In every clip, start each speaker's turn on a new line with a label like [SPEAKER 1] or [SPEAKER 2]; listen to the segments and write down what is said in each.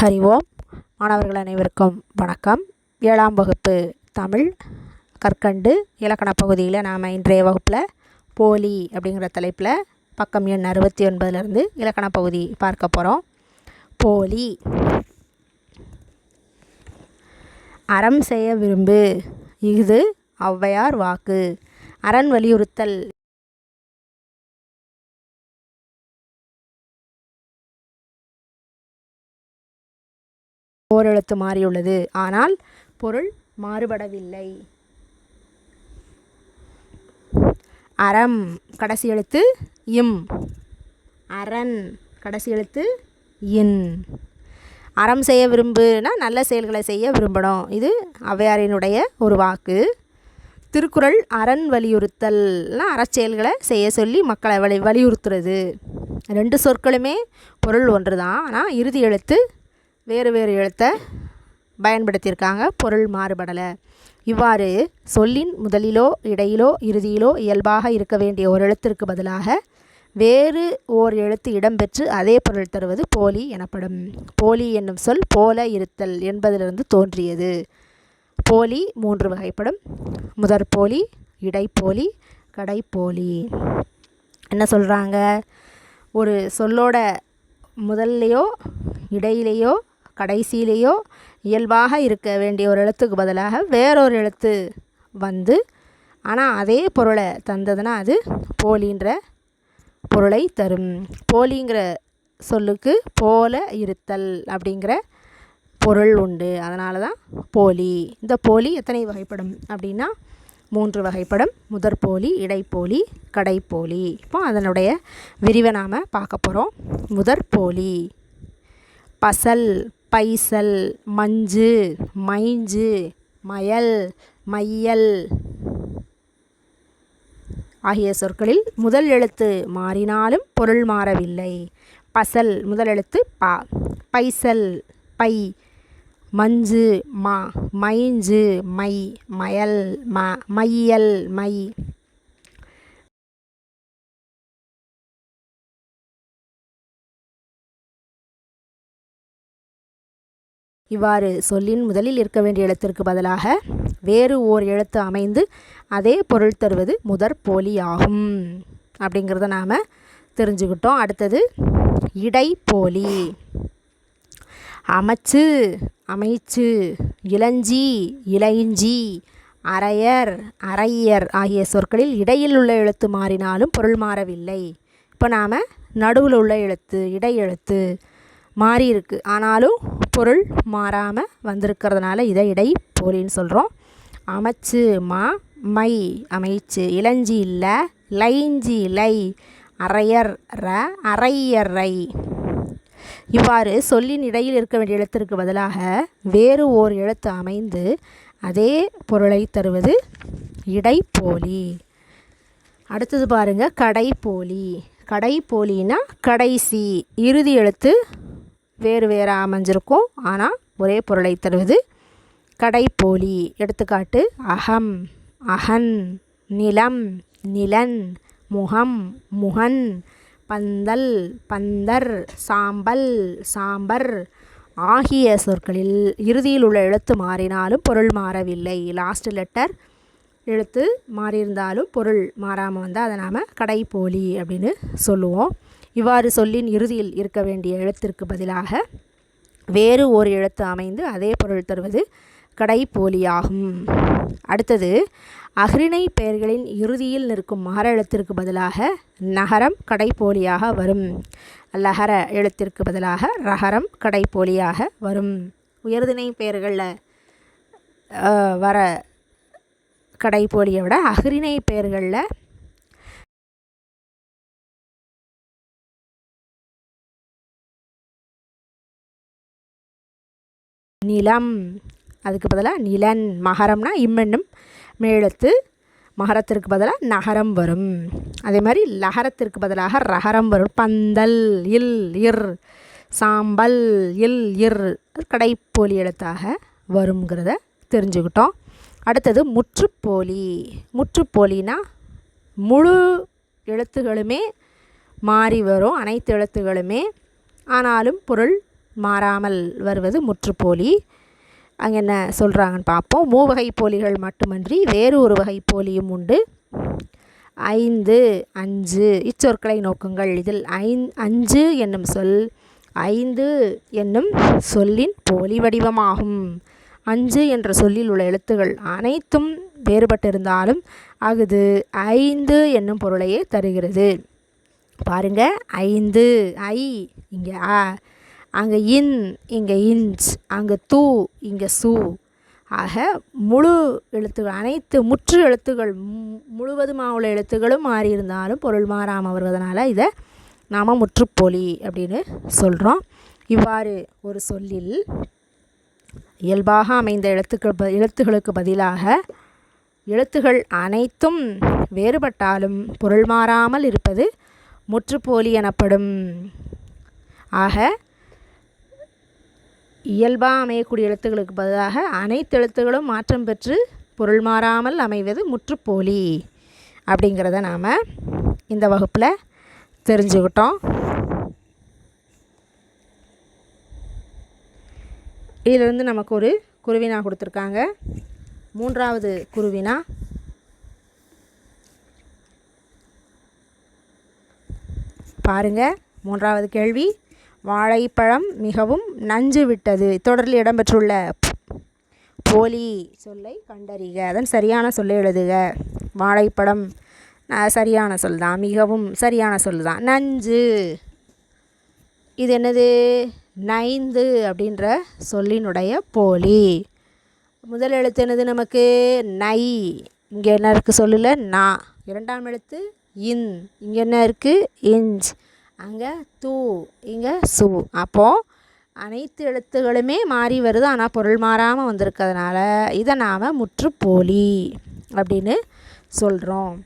[SPEAKER 1] ஹரி ஓம். மாணவர்கள் அனைவருக்கும் வணக்கம். ஏழாம் வகுப்பு தமிழ் கற்கண்டு இலக்கண பகுதியில் நாம் இன்றைய வகுப்பில் போலி அப்படிங்கிற தலைப்பில் பக்கம் எண் அறுபத்தி ஒன்பதுலேருந்து இலக்கண பகுதி பார்க்க போகிறோம் போலி. அறம் செய்ய விரும்பு இது ஔவையார் வாக்கு. அரண் வலியுறுத்தல். ஓரெழுத்து மாறியுள்ளது. ஆனால் பொருள் மாறுபடவில்லை. அறம் கடைசி எழுத்து இம். அரண் கடைசி எழுத்து இன். அறம் செய்ய விரும்புனா நல்ல செயல்களை செய்ய விரும்பணும். இது ஔவையாரினுடைய ஒரு வாக்கு. திருக்குறள் அரண் வலியுறுத்தல்னா அறச்செயல்களை செய்ய சொல்லி மக்களை வலி வலியுறுத்துறது. ரெண்டு சொற்களுமே பொருள் ஒன்று தான் ஆனால் இறுதி எழுத்து வேறு வேறு எழுத்தை பயன்படுத்தியிருக்காங்க. பொருள் மாறுபடலை. இவ்வாறு சொல்லின் முதலிலோ இடையிலோ இறுதியிலோ இயல்பாக இருக்க வேண்டிய ஒரு எழுத்திற்கு பதிலாக வேறு ஓர் எழுத்து இடம்பெற்று அதே பொருள் தருவது போலி எனப்படும். போலி என்னும் சொல் போல இருத்தல் என்பதிலிருந்து தோன்றியது. போலி மூன்று வகைப்படும். முதற் போலி இடைப்போலி கடைப்போலி. என்ன சொல்கிறாங்க ஒரு சொல்லோட முதல்லையோ இடையிலேயோ கடைசியிலேயோ இயல்பாக இருக்க வேண்டிய ஒரு எழுத்துக்கு பதிலாக வேறொரு எழுத்து வந்து ஆனால் அதே பொருளை தந்ததுன்னா அது போலின்ற பொருளை தரும். போலிங்கிற சொல்லுக்கு போல இருத்தல் அப்படிங்கிற பொருள் உண்டு. அதனால தான் போலி. இந்த போலி எத்தனை வகைப்படும் அப்படின்னா மூன்று வகைப்படும். முதற் போலி இடைப்போலி கடைப்போலி. இப்போ அதனுடைய விரிவை நாம் பார்க்க போகிறோம் முதற் போலி. பசல் பைசல் மஞ்சு மைஞ்சு மயல் மையல் ஆகிய சொற்களில் முதல் எழுத்து மாறினாலும் பொருள் மாறவில்லை. பசல் முதல் எழுத்து பா. பைசல் பை. மஞ்சு மா. மைஞ்சு மை. மயல் ம. மையல் மை. இவ்வாறு சொல்லின் முதலில் இருக்க வேண்டிய எழுத்திற்கு பதிலாக வேறு ஓர் எழுத்து அமைந்து அதே பொருள் தருவது முதற் போலியாகும். அப்படிங்கிறத நாம் தெரிஞ்சுக்கிட்டோம். அடுத்தது இடைப்போலி அமைச்சு அமைச்சு இளஞ்சி இளைஞ்சி அரையர் அரையர் ஆகிய சொற்களில் இடையில் உள்ள எழுத்து மாறினாலும் பொருள் மாறவில்லை. இப்போ நாம் நடுவில் உள்ள எழுத்து இடை எழுத்து மாறி இருக்குது ஆனாலும் பொருள் மாறாமல் வந்திருக்கிறதுனால இதை இடை போலின்னு சொல்கிறோம் அமைச்சு மா மை அமைச்சு இளஞ்சி இல்லை லைஞ்சி லை அரையர் ர அரையரை இவ்வாறு சொல்லின் இடையில் இருக்க வேண்டிய எழுத்திற்கு பதிலாக வேறு ஓர் எழுத்து அமைந்து அதே பொருளை தருவது இடைப்போலி. அடுத்தது பாருங்கள் கடைப்போலி. கடைப்போலினா கடைசி இறுதி எழுத்து வேறு வேறாக அமைஞ்சிருக்கும். ஆனால் ஒரே பொருளை தருவது கடைப்போலி. எடுத்துக்காட்டு அகம் அகன் நிலம் நிலன் முகம் முகன் பந்தல் பந்தர் சாம்பல் சாம்பர் ஆகிய சொற்களில் இறுதியில் உள்ள எழுத்து மாறினாலும் பொருள் மாறவில்லை. லாஸ்ட் லெட்டர் எழுத்து மாறியிருந்தாலும் பொருள் மாறாமல் வந்தால் அதை நாம் கடைப்போலி அப்படின்னு சொல்லுவோம். இவ்வாறு சொல்லின் இறுதியில் இருக்க வேண்டிய எழுத்திற்கு பதிலாக வேறு ஒரு எழுத்து அமைந்து அதே பொருள் தருவது கடைப்போலியாகும். அடுத்தது அஹ்ரிணை பெயர்களின் இறுதியில் நிற்கும் மகர எழுத்திற்கு பதிலாக நகரம் கடைப்போலியாக வரும். லகர எழுத்திற்கு பதிலாக ரகரம் கடைப்போலியாக வரும். உயர்திணை பெயர்களில் வர கடைப்போலியை விட அஹ்ரிணை பெயர்களில் நிலம் அதுக்கு பதிலாக நிலன் மகரம்னா இம்மென்னும் மேழுத்து மகரத்திற்கு பதிலாக நகரம் வரும். அதே மாதிரி லகரத்திற்கு பதிலாக ரகரம் வரும். பந்தல் இல் இர் சாம்பல் இல் இர். கடைப்போலி எழுத்தாக வருங்கிறத தெரிஞ்சுக்கிட்டோம். அடுத்தது முற்றுப்போலி. முற்றுப்போலினா முழு எழுத்துகளுமே மாறி வரும். அனைத்து எழுத்துகளுமே. ஆனாலும் பொருள் மாறாமல் வருவது முற்றுப்போலி. அங்கே என்ன சொல்கிறாங்கன்னு பார்ப்போம். மூவகை போலிகள் மட்டுமன்றி வேறு ஒரு வகை போலியும் உண்டு. ஐந்து அஞ்சு இச்சொற்களை நோக்குங்கள். இதில் ஐந் அஞ்சு என்னும் சொல் ஐந்து என்னும் சொல்லின் போலி வடிவமாகும். அஞ்சு என்ற சொல்லில் உள்ள எழுத்துகள் அனைத்தும் வேறுபட்டிருந்தாலும் அஃது ஐந்து என்னும் பொருளையே தருகிறது. பாருங்க ஐந்து ஐ இங்கே ஆ அங்கே இன் இங்கே இன்ச் அங்கே தூ இங்கே சூ. ஆக முழு எழுத்துகள் அனைத்து முற்று எழுத்துகள் முழுவதுமாக உள்ள எழுத்துகளும் மாறி இருந்தாலும் பொருள் மாறாமல் வருவதனால இதை நாம் முற்றுப்போலி அப்படின்னு சொல்கிறோம் இவ்வாறு ஒரு சொல்லில் இயல்பாக அமைந்த எழுத்துக்கள் ப எழுத்துகளுக்கு பதிலாக எழுத்துகள் அனைத்தும் வேறுபட்டாலும் பொருள் மாறாமல் இருப்பது முற்றுப்போலி எனப்படும். ஆக இயல்பாக அமையக்கூடிய எழுத்துக்களுக்கு பதிலாக அனைத்து எழுத்துகளும் மாற்றம் பெற்று பொருள் மாறாமல் அமைவது முற்றுப்போலி அப்படிங்கிறத நாம் இந்த வகுப்பில் தெரிஞ்சுக்கிட்டோம். இதிலிருந்து நமக்கு ஒரு குருவினா கொடுத்துருக்காங்க. மூன்றாவது குருவினா பாருங்கள் மூன்றாவது கேள்வி. வாழைப்பழம் மிகவும் நஞ்சு விட்டது தொடரில் இடம்பெற்றுள்ள போலி சொல்லை கண்டறிக. அதன் சரியான சொல்லை எழுதுக. வாழைப்பழம் சரியான சொல் தான் மிகவும் சரியான சொல் தான் நஞ்சு. இது என்னது? நைந்து அப்படின்ற சொல்லினுடைய போலி. முதல் எழுத்து என்னது நமக்கு? நை. இங்கே என்ன இருக்குது சொல்லல? நா. இரண்டாம் எழுத்து இன். இங்கே என்ன இருக்குது இஞ்ச். அங்கே தூ இங்கே சு. அப்போது அனைத்து எழுத்துகளுமே மாறி வருது. ஆனால் பொருள் மாறாமல் வந்திருக்கிறதுனால இதை நாம் முற்றுப்போலி அப்படின்னு சொல்கிறோம்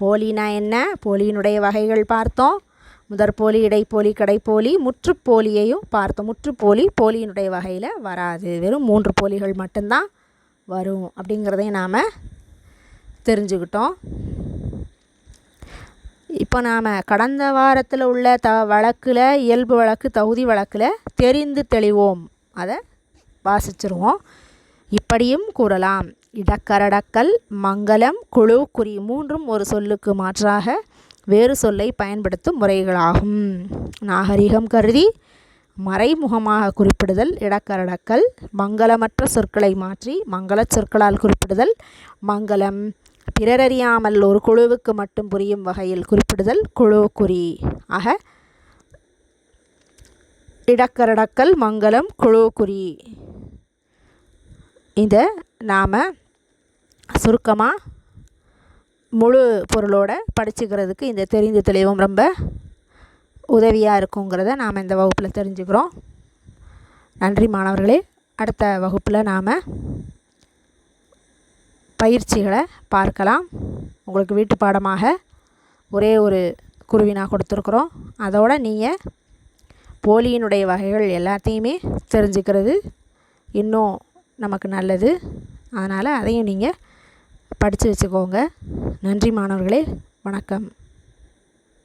[SPEAKER 1] போலினா என்ன? போலியினுடைய வகைகள் பார்த்தோம். முதற்போலி இடைப்போலி கடைப்போலி முற்றுப்போலியையும் பார்த்தோம். முற்றுப்போலி போலியினுடைய வகையில் வராது. வெறும் மூன்று போலிகள் மட்டும்தான் வரும் அப்படிங்கிறதையும் நாம் தெரிஞ்சுக்கிட்டோம். இப்போ நாம் கடந்த வாரத்தில் உள்ள த வழக்கில் இயல்பு வழக்கு தகுதி வழக்கில் தெரிந்து தெளிவோம். அதை வாசிச்சிருவோம். இப்படியும் கூறலாம். இடக்கரடக்கல் மங்களம் குழு குறி மூன்றும் ஒரு சொல்லுக்கு மாற்றாக வேறு சொல்லை பயன்படுத்தும் முறைகளாகும். நாகரிகம் கருதி மறைமுகமாக குறிப்பிடுதல் இடக்கரடக்கல் மங்களமற்ற சொற்களை மாற்றி மங்களச் சொற்களால் குறிப்பிடுதல் மங்களம் பிறரறியாமல் ஒரு குழுவுக்கு மட்டும் புரியும் வகையில் குறிப்பிடுதல் குழு குறி ஆக இடக்கரடக்கல் மங்களம் குழு இதை நாம் சுருக்கமாக முழு பொருளோட படிச்சுக்கிறதுக்கு இந்த தெரிந்து தெளிவும் ரொம்ப உதவியாக இருக்குங்கிறத நாம் இந்த வகுப்பில் தெரிஞ்சுக்கிறோம். நன்றி மாணவர்களே. அடுத்த வகுப்பில் நாம் பயிற்சிகளை பார்க்கலாம். உங்களுக்கு வீட்டு பாடமாக ஒரே ஒரு குருவினா கொடுத்துருக்குறோம். அதோடு நீங்கள் போலியினுடைய வகைகள் எல்லாத்தையுமே தெரிஞ்சுக்கிறது இன்னும் நமக்கு நல்லது. அதனால் அதையும் நீங்கள் படித்து வச்சுக்கோங்க. நன்றி மாணவர்களே. வணக்கம்.